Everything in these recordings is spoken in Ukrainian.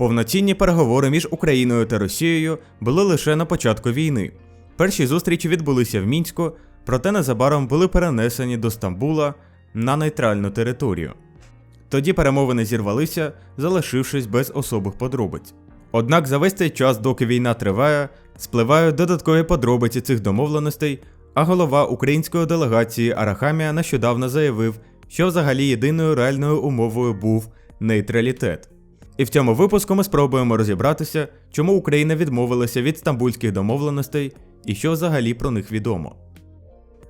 Повноцінні переговори між Україною та Росією були лише на початку війни. Перші зустрічі відбулися в Мінську, проте незабаром були перенесені до Стамбула на нейтральну територію. Тоді перемовини зірвалися, залишившись без особих подробиць. Однак за весь цей час, доки війна триває, спливають додаткові подробиці цих домовленостей, а голова української делегації Арахамія нещодавно заявив, що взагалі єдиною реальною умовою був нейтралітет. І в цьому випуску ми спробуємо розібратися, чому Україна відмовилася від стамбульських домовленостей і що взагалі про них відомо.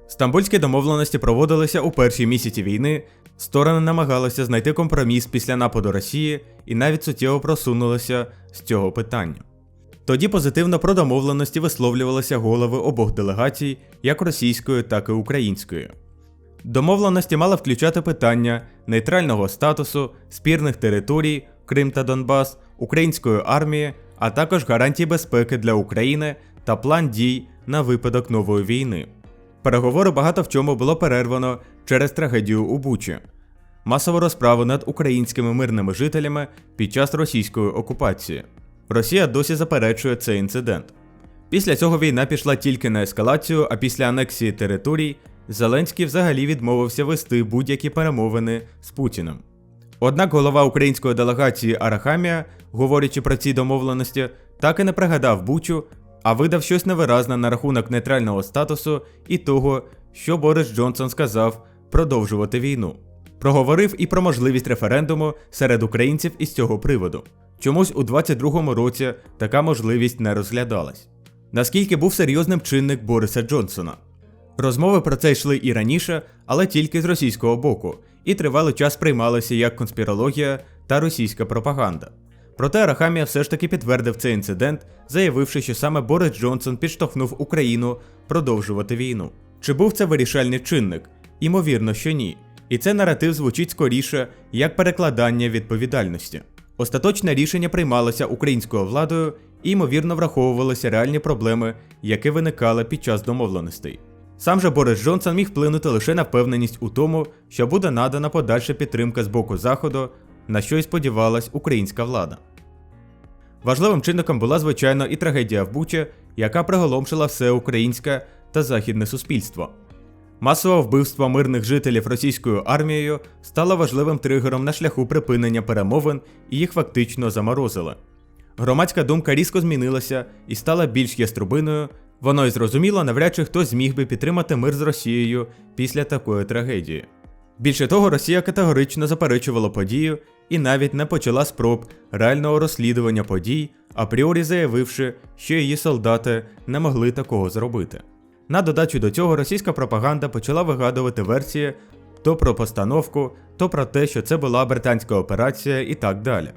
Стамбульські домовленості проводилися у перші місяці війни, сторони намагалися знайти компроміс після нападу Росії і навіть суттєво просунулися з цього питання. Тоді позитивно про домовленості висловлювалися голови обох делегацій, як російської, так і української. Домовленості мали включати питання нейтрального статусу, спірних територій, Крим та Донбас, української армії, а також гарантій безпеки для України та план дій на випадок нової війни. Переговори багато в чому було перервано через трагедію у Бучі, масову розправу над українськими мирними жителями під час російської окупації. Росія досі заперечує цей інцидент. Після цього війна пішла тільки на ескалацію, а після анексії територій Зеленський взагалі відмовився вести будь-які перемовини з Путіним. Однак голова української делегації Арахамія, говорячи про ці домовленості, так і не пригадав Бучу, а видав щось невиразне на рахунок нейтрального статусу і того, що Борис Джонсон сказав продовжувати війну. Проговорив і про можливість референдуму серед українців із цього приводу. Чомусь у 22-му році така можливість не розглядалась. Наскільки був серйозним чинник Бориса Джонсона? Розмови про це йшли і раніше, але тільки з російського боку, і тривалий час приймалися як конспірологія та російська пропаганда. Проте Арахамія все ж таки підтвердив цей інцидент, заявивши, що саме Борис Джонсон підштовхнув Україну продовжувати війну. Чи був це вирішальний чинник? Імовірно, що ні. І цей наратив звучить скоріше як перекладання відповідальності. Остаточне рішення приймалося українською владою і ймовірно враховувалися реальні проблеми, які виникали під час домовленостей. Сам же Борис Джонсон міг вплинути лише на впевненість у тому, що буде надана подальша підтримка з боку Заходу, на що й сподівалась українська влада. Важливим чинником була, звичайно, і трагедія в Бучі, яка приголомшила все українське та західне суспільство. Масове вбивство мирних жителів російською армією стало важливим тригером на шляху припинення перемовин і їх фактично заморозили. Громадська думка різко змінилася і стала більш яструбиною, воно й зрозуміло, навряд чи хтось зміг би підтримати мир з Росією після такої трагедії. Більше того, Росія категорично заперечувала подію і навіть не почала спроб реального розслідування подій, апріорі заявивши, що її солдати не могли такого зробити. На додачу до цього російська пропаганда почала вигадувати версії то про постановку, то про те, що це була британська операція і так далі.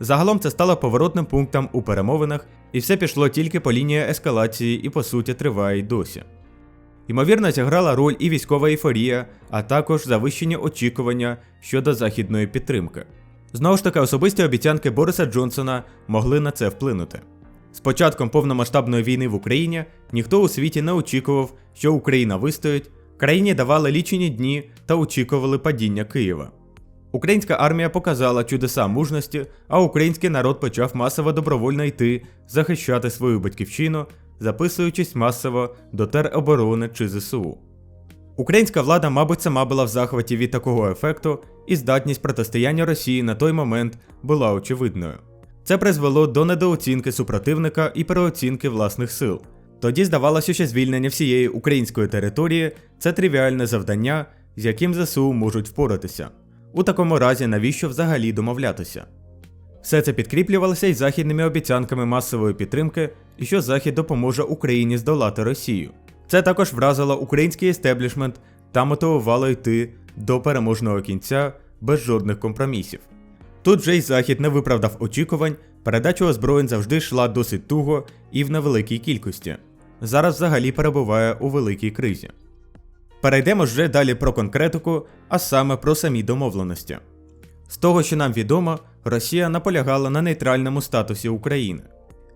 Загалом це стало поворотним пунктом у перемовинах, і все пішло тільки по лінії ескалації і по суті триває й досі. Ймовірно, зіграла роль і військова ейфорія, а також завищені очікування щодо західної підтримки. Знову ж таки, особисті обіцянки Бориса Джонсона могли на це вплинути. З початком повномасштабної війни в Україні ніхто у світі не очікував, що Україна вистоїть, країні давали лічені дні та очікували падіння Києва. Українська армія показала чудеса мужності, а український народ почав масово добровольно йти захищати свою батьківщину, записуючись масово до тероборони чи ЗСУ. Українська влада, мабуть, сама була в захваті від такого ефекту, і здатність протистояння Росії на той момент була очевидною. Це призвело до недооцінки супротивника і переоцінки власних сил. Тоді здавалося, що звільнення всієї української території це тривіальне завдання, з яким ЗСУ можуть впоратися. У такому разі, навіщо взагалі домовлятися? Все це підкріплювалося й західними обіцянками масової підтримки, і що Захід допоможе Україні здолати Росію. Це також вразило український естеблішмент та мотивувало йти до переможного кінця без жодних компромісів. Тут же й Захід не виправдав очікувань, передача озброєнь завжди йшла досить туго і в невеликій кількості. Зараз взагалі перебуває у великій кризі. Перейдемо вже далі про конкретику, а саме про самі домовленості. З того, що нам відомо, Росія наполягала на нейтральному статусі України.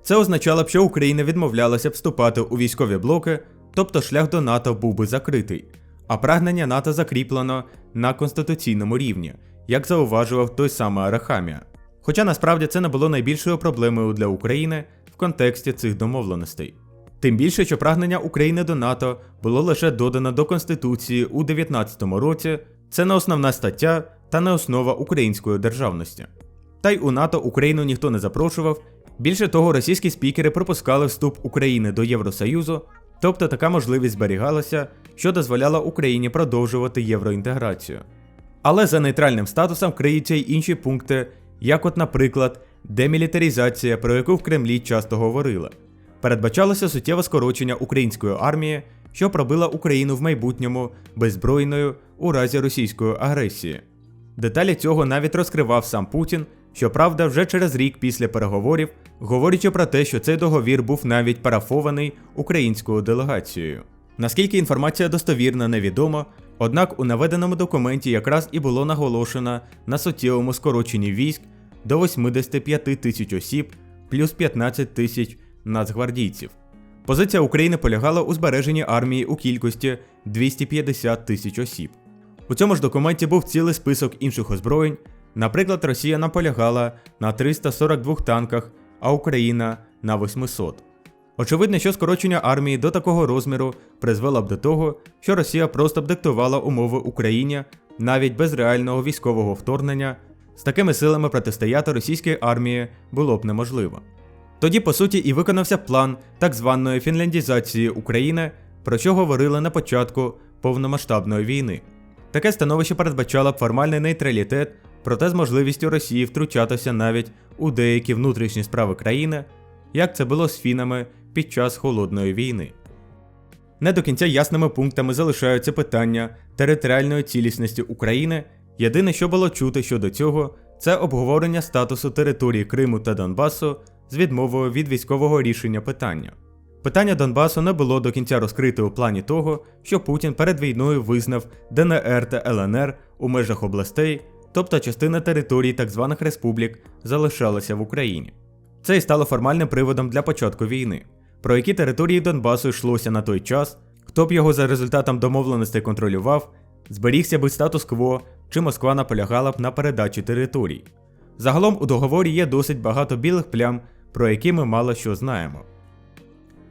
Це означало б, що Україна відмовлялася вступати у військові блоки, тобто шлях до НАТО був би закритий, а прагнення НАТО закріплено на конституційному рівні, як зауважував той самий Арахамія. Хоча насправді це не було найбільшою проблемою для України в контексті цих домовленостей. Тим більше, що прагнення України до НАТО було лише додано до Конституції у 19-му році, це не основна стаття та не основа української державності. Та й у НАТО Україну ніхто не запрошував. Більше того, російські спікери пропускали вступ України до Євросоюзу, тобто така можливість зберігалася, що дозволяла Україні продовжувати євроінтеграцію. Але за нейтральним статусом криються й інші пункти, як, от, наприклад, демілітаризація, про яку в Кремлі часто говорили. Передбачалося суттєве скорочення української армії, що пробила Україну в майбутньому беззбройною у разі російської агресії. Деталі цього навіть розкривав сам Путін, щоправда, вже через рік після переговорів, говорячи про те, що цей договір був навіть парафований українською делегацією. Наскільки інформація достовірна, невідомо, однак у наведеному документі якраз і було наголошено на суттєвому скороченні військ до 85 тисяч осіб плюс 15 тисяч нацгвардійців. Позиція України полягала у збереженні армії у кількості 250 тисяч осіб. У цьому ж документі був цілий список інших озброєнь. Наприклад, Росія наполягала на 342 танках, а Україна на 800. Очевидно, що скорочення армії до такого розміру призвело б до того, що Росія просто б диктувала умови Україні навіть без реального військового вторгнення. З такими силами протистояти російській армії було б неможливо. Тоді, по суті, і виконався план так званої фінляндізації України, про що говорили на початку повномасштабної війни. Таке становище передбачало б формальний нейтралітет, проте з можливістю Росії втручатися навіть у деякі внутрішні справи країни, як це було з фінами під час холодної війни. Не до кінця ясними пунктами залишаються питання територіальної цілісності України. Єдине, що було чути щодо цього, це обговорення статусу території Криму та Донбасу з відмовою від військового рішення питання. Питання Донбасу не було до кінця розкрите у плані того, що Путін перед війною визнав ДНР та ЛНР у межах областей, тобто частина території так званих республік залишалася в Україні. Це і стало формальним приводом для початку війни. Про які території Донбасу йшлося на той час, хто б його за результатом домовленостей контролював, зберігся би статус-кво, чи Москва наполягала б на передачі територій. Загалом у договорі є досить багато білих плям, про які ми мало що знаємо.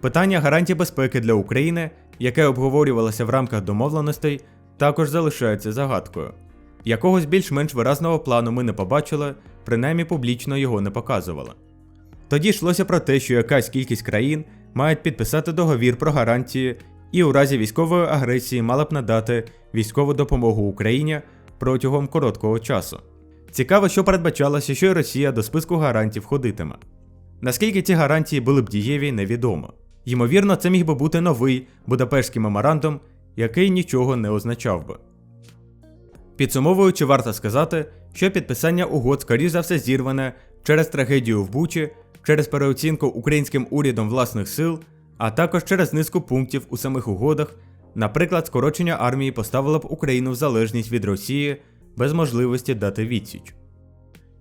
Питання гарантій безпеки для України, яке обговорювалося в рамках домовленостей, також залишається загадкою. Якогось більш-менш виразного плану ми не побачили, принаймні публічно його не показували. Тоді йшлося про те, що якась кількість країн мають підписати договір про гарантії і у разі військової агресії мала б надати військову допомогу Україні протягом короткого часу. Цікаво, що передбачалося, що і Росія до списку гарантій входитиме. Наскільки ці гарантії були б дієві, невідомо. Ймовірно, це міг би бути новий Будапештський меморандум, який нічого не означав би. Підсумовуючи, варто сказати, що підписання угод, скоріш за все, зірване через трагедію в Бучі, через переоцінку українським урядом власних сил, а також через низку пунктів у самих угодах, наприклад, скорочення армії поставило б Україну в залежність від Росії без можливості дати відсіч.